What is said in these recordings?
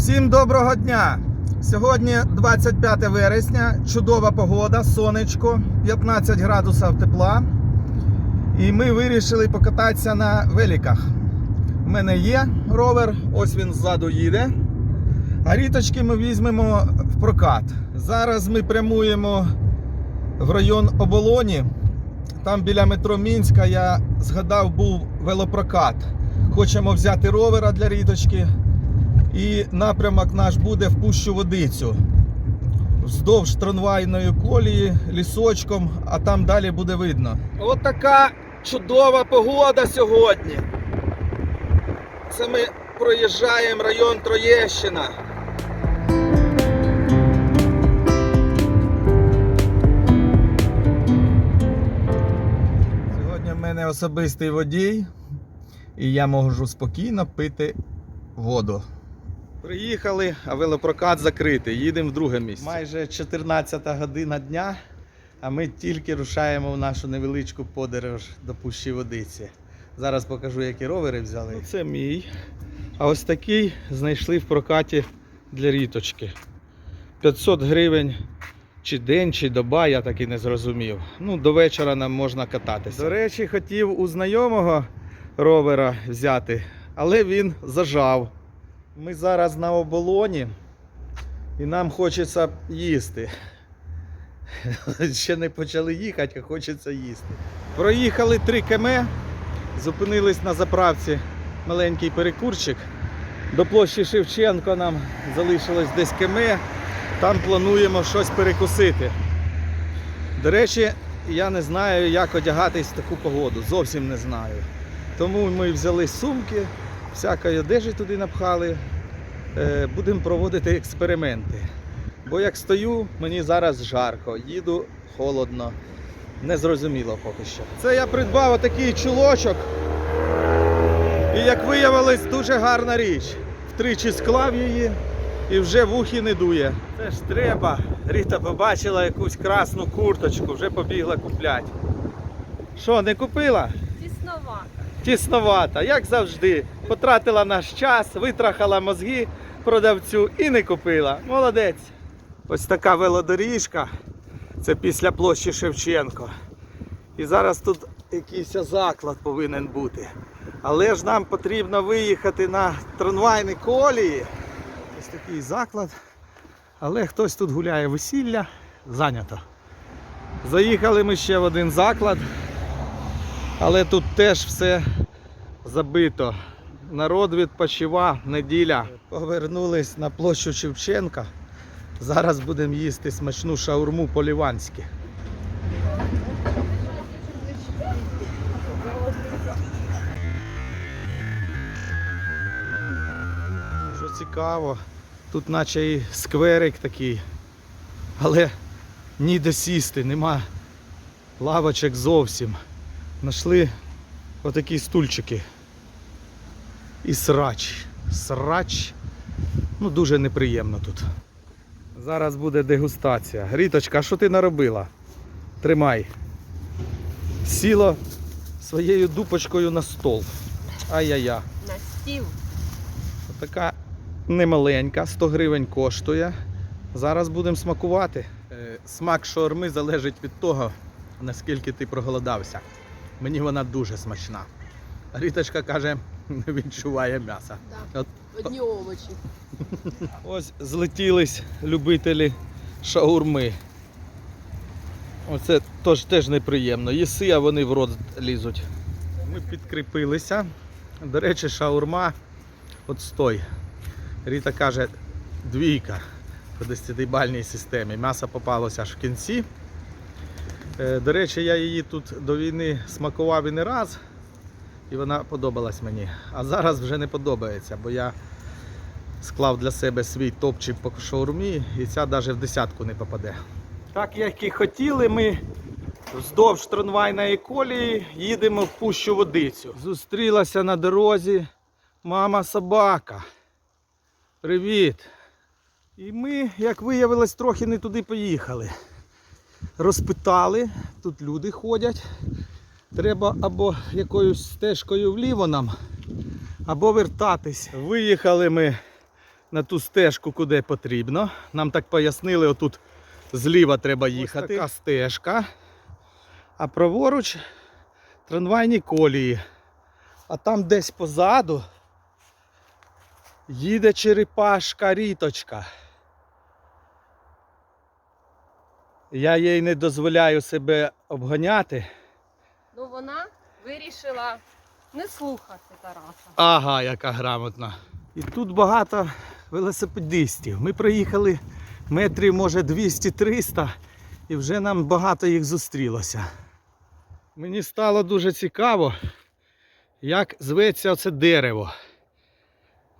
Всім доброго дня! Сьогодні 25 вересня, чудова погода, сонечко, 15 градусів тепла. І ми вирішили покататися на великах. У мене є ровер, ось він ззаду їде. А ріточки ми візьмемо в прокат. Зараз ми прямуємо в район Оболоні. Там біля метро Мінська я згадав був велопрокат. Хочемо взяти ровера для ріточки. І напрямок наш буде в пущу водицю. Вздовж трамвайної колії, лісочком, а там далі буде видно. От така чудова погода сьогодні. Це ми проїжджаємо район Троєщина. Сьогодні в мене особистий водій, і я можу спокійно пити воду. Приїхали, а велопрокат закритий. Їдемо в друге місце. Майже 14 година дня, а ми тільки рушаємо в нашу невеличку подорож до Пущі Водиці. Зараз покажу, які ровери взяли. Ну, Це мій. А ось такий знайшли в прокаті для ріточки. 500 гривень чи день, чи доба, я так і не зрозумів. Ну, до вечора нам можна кататися. До речі, хотів у знайомого ровера взяти, але він зажав. Ми зараз на оболоні і нам хочеться їсти. Ще не почали їхати, а хочеться їсти. Проїхали 3 км, зупинились на заправці маленький перекурчик. До площі Шевченко нам залишилось десь км. Там плануємо щось перекусити. До речі, я не знаю, як одягатись в таку погоду. Зовсім не знаю. Тому ми взяли сумки, всякої одежі туди напхали. Е, Будемо проводити експерименти. Бо як стою, мені зараз жарко, їду холодно. Незрозуміло поки що. Це я придбав отакий чулочок. І як виявилось, дуже гарна річ. Втричі склав її і вже в ухі не дує. Це ж треба. Ріта побачила якусь красну курточку, вже побігла купляти. Що, не купила? Тісновато. Тісновата, як завжди. Потратила наш час, витрахала мозги продавцю і не купила. Молодець. Ось така велодоріжка. Це після площі Шевченко. І зараз тут якийсь заклад повинен бути. Але ж нам потрібно виїхати на трамвайні колії. Ось такий заклад. Але хтось тут гуляє весілля, зайнято. Заїхали ми ще в один заклад. Але тут теж все забито. Народ відпочивав, неділя. Повернулись на площу Шевченка. Зараз будемо їсти смачну шаурму по-ліванськи. Що цікаво, тут наче і скверик такий, але ніде сісти, нема лавочок зовсім. Нашли отакі стульчики. І срач. Срач. Ну, дуже неприємно тут. Зараз буде дегустація. Ріточка, що ти наробила? Тримай. Сіло своєю дупочкою на стол. Ай-яй-я. На стіл. Така немаленька, 100 гривень коштує. Зараз будемо смакувати. Е, Смак шаурми залежить від того, наскільки ти проголодався. Мені вона дуже смачна. Ріточка каже, не відчуває м'яса. Да. От, Одні овочі. ось злетілись любителі шаурми. Оце тож теж неприємно. Їси, а вони в рот лізуть. Ми підкріпилися. До речі, шаурма от стой. Ріта каже, двійка по 10-бальній системі. М'ясо попалося аж в кінці. Е, До речі, я її тут до війни смакував і не раз, і вона подобалась мені. А зараз вже не подобається, бо я склав для себе свій топчик по шаурмі, і ця навіть в десятку не попаде. Так як і хотіли, ми вздовж трамвайної колії їдемо в пущу водицю. Зустрілася на дорозі мама собака. Привіт! І ми, як виявилось, трохи не туди поїхали. Розпитали, тут люди ходять. Треба або якоюсь стежкою вліво нам, або вертатись. Виїхали ми на ту стежку, куди потрібно. Нам так пояснили, отут зліва треба їхати. Ось така стежка. А праворуч трамвайні колії. А там десь позаду їде черепашка ріточка. Я їй не дозволяю себе обганяти. Ну вона вирішила не слухати Тараса. Ага, яка грамотна. І тут багато велосипедистів. Ми проїхали метрів, може, 200-300, і вже нам багато їх зустрілося. Мені стало дуже цікаво, як зветься оце дерево.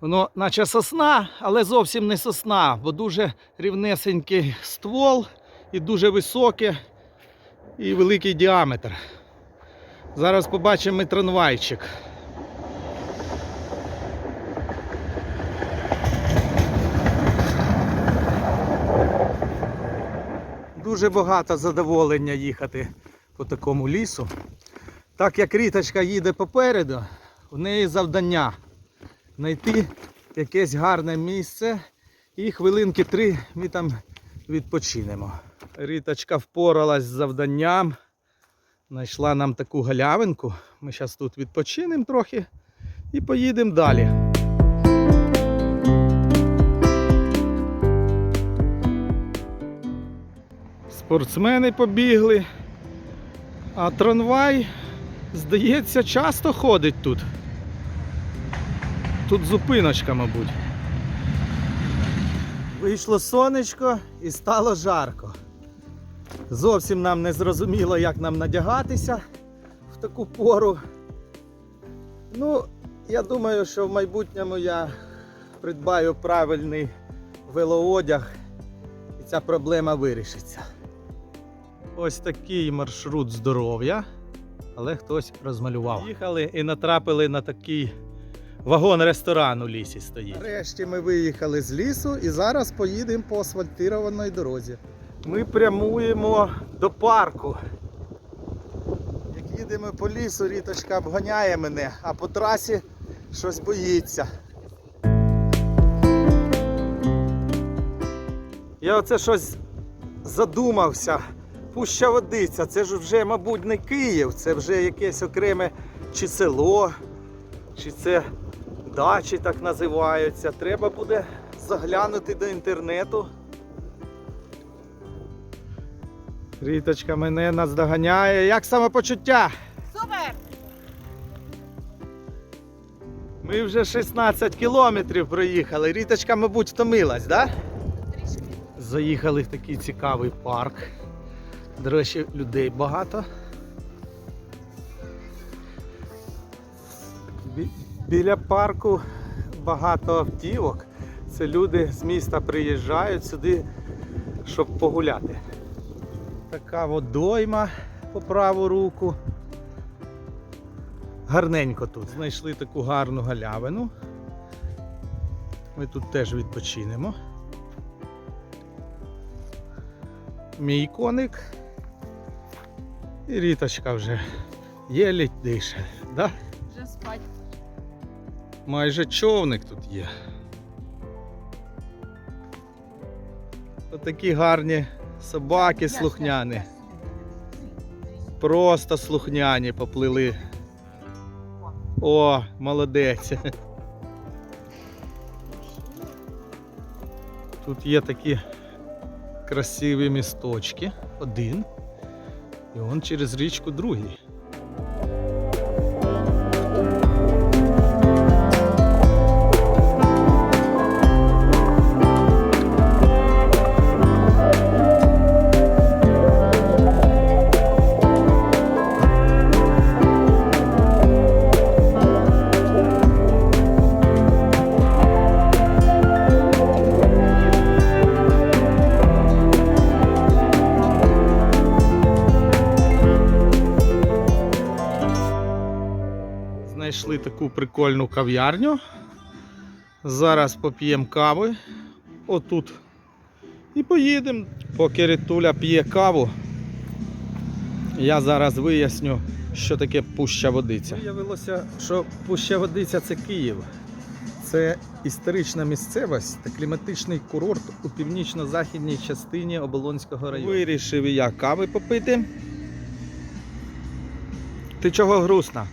Воно наче сосна, але зовсім не сосна, бо дуже рівнесенький ствол і дуже високе і великий діаметр. Зараз побачимо трамвайчик. Дуже багато задоволення їхати по такому лісу. Так як ріточка їде попереду, в неї завдання знайти якесь гарне місце і хвилинки три ми там відпочинемо. Ріточка впоралась з завданням, знайшла нам таку галявинку. Ми зараз тут відпочинемо трохи і поїдемо далі. Спортсмени побігли. А трамвай, здається, часто ходить тут. Тут зупиночка, мабуть. Вийшло сонечко і стало жарко. Зовсім нам не зрозуміло, як нам надягатися в таку пору. Ну, я думаю, що в майбутньому я придбаю правильний велоодяг і ця проблема вирішиться. Ось такий маршрут здоров'я, але хтось розмалював. Їхали і натрапили на такий вагон-ресторан у лісі стоїть. Нарешті ми виїхали з лісу і зараз поїдемо по асфальтированій дорозі. Ми прямуємо до парку. Як їдемо по лісу, ріточка обганяє мене, а по трасі щось боїться. Я оце щось задумався. Пуща водиця, це ж вже, мабуть, не Київ, це вже якесь окреме чи село, чи це дачі так називаються. Треба буде заглянути до інтернету. Ріточка мене наздоганяє. Як самопочуття? Супер! Ми вже 16 кілометрів проїхали. Ріточка, мабуть, втомилась, так? Да? Трішки. Заїхали в такий цікавий парк. До речі, людей багато. Біля парку багато автівок. Це люди з міста приїжджають сюди, щоб погуляти. Така водойма по праву руку. Гарненько тут. Знайшли таку гарну галявину. Ми тут теж відпочинемо. мій коник. І ріточка вже єлі дише. Да? Вже спать. Майже човник тут є. Отакі гарні собаки слухняні. Просто слухняні поплили. О, молодець. Тут є такі красиві місточки. Один. І он через річку другий. Знайшли таку прикольну кав'ярню. Зараз поп'ємо кави отут. І поїдемо. Поки Ритуля п'є каву, я зараз виясню, що таке пуща водиця. Виявилося, що пуща водиця це Київ. Це історична місцевість та кліматичний курорт у північно-західній частині Оболонського району. Вирішив я кави попити. Ти чого грустна?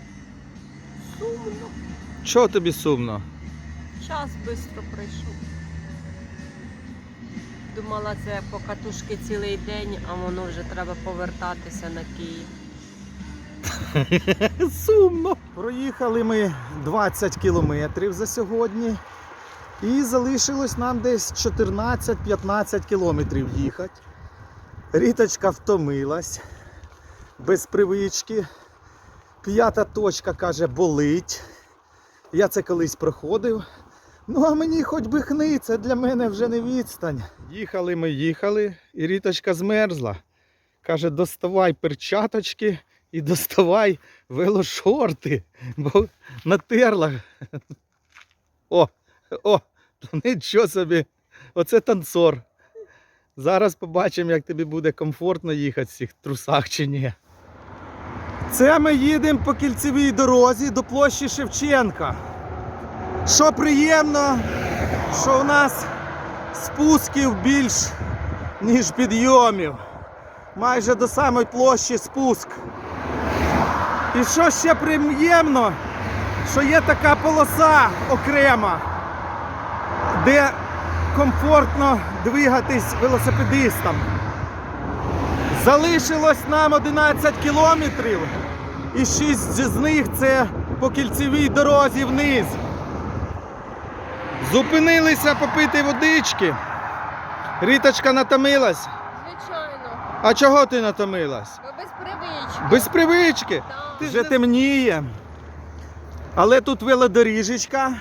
Чого тобі сумно? Час швидко прийшов. Думала, це по катушки цілий день, а воно вже треба повертатися на Київ. Сумно. Проїхали ми 20 кілометрів за сьогодні. І залишилось нам десь 14-15 кілометрів їхати. Ріточка втомилась без привички. П'ята точка каже, болить. Я це колись проходив. Ну, а мені хоч би хни, це для мене вже не відстань. Їхали ми, їхали, і Ріточка змерзла. Каже, доставай перчаточки і доставай велошорти, бо натерла. О, о, нічого собі. Оце танцор. Зараз побачимо, як тобі буде комфортно їхати в цих трусах чи ні. Це ми їдемо по кільцевій дорозі до площі Шевченка. Що приємно, що у нас спусків більш, ніж підйомів. Майже до самої площі спуск. І що ще приємно, що є така полоса окрема, де комфортно двигатись велосипедистам. Залишилось нам 11 кілометрів, і 6 з них це по кільцевій дорозі вниз. Зупинилися попити водички. Ріточка натомилась. Звичайно, А чого ти натомилась? бо без привички. Без привички. Так. Вже темніє. Але тут велодоріжечка.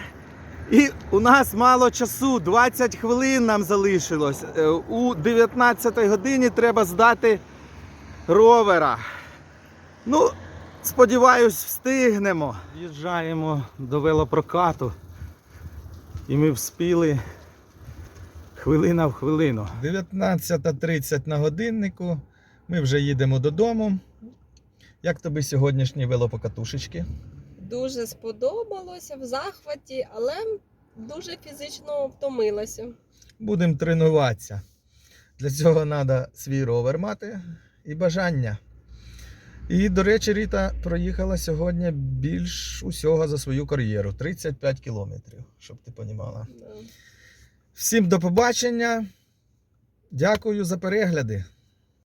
І у нас мало часу, 20 хвилин нам залишилось. Е, У 19 годині треба здати ровера. Ну, сподіваюсь, встигнемо. Їжджаємо до велопрокату. І ми вспіли хвилина в хвилину. 19.30 на годиннику. Ми вже їдемо додому. Як тобі сьогоднішні велопокатушечки? Дуже сподобалося в захваті, але дуже фізично втомилася. Будемо тренуватися. Для цього треба свій ровер мати і бажання. І, до речі, Ріта проїхала сьогодні більш усього за свою кар'єру 35 кілометрів, щоб ти розуміла. Всім до побачення. Дякую за перегляди.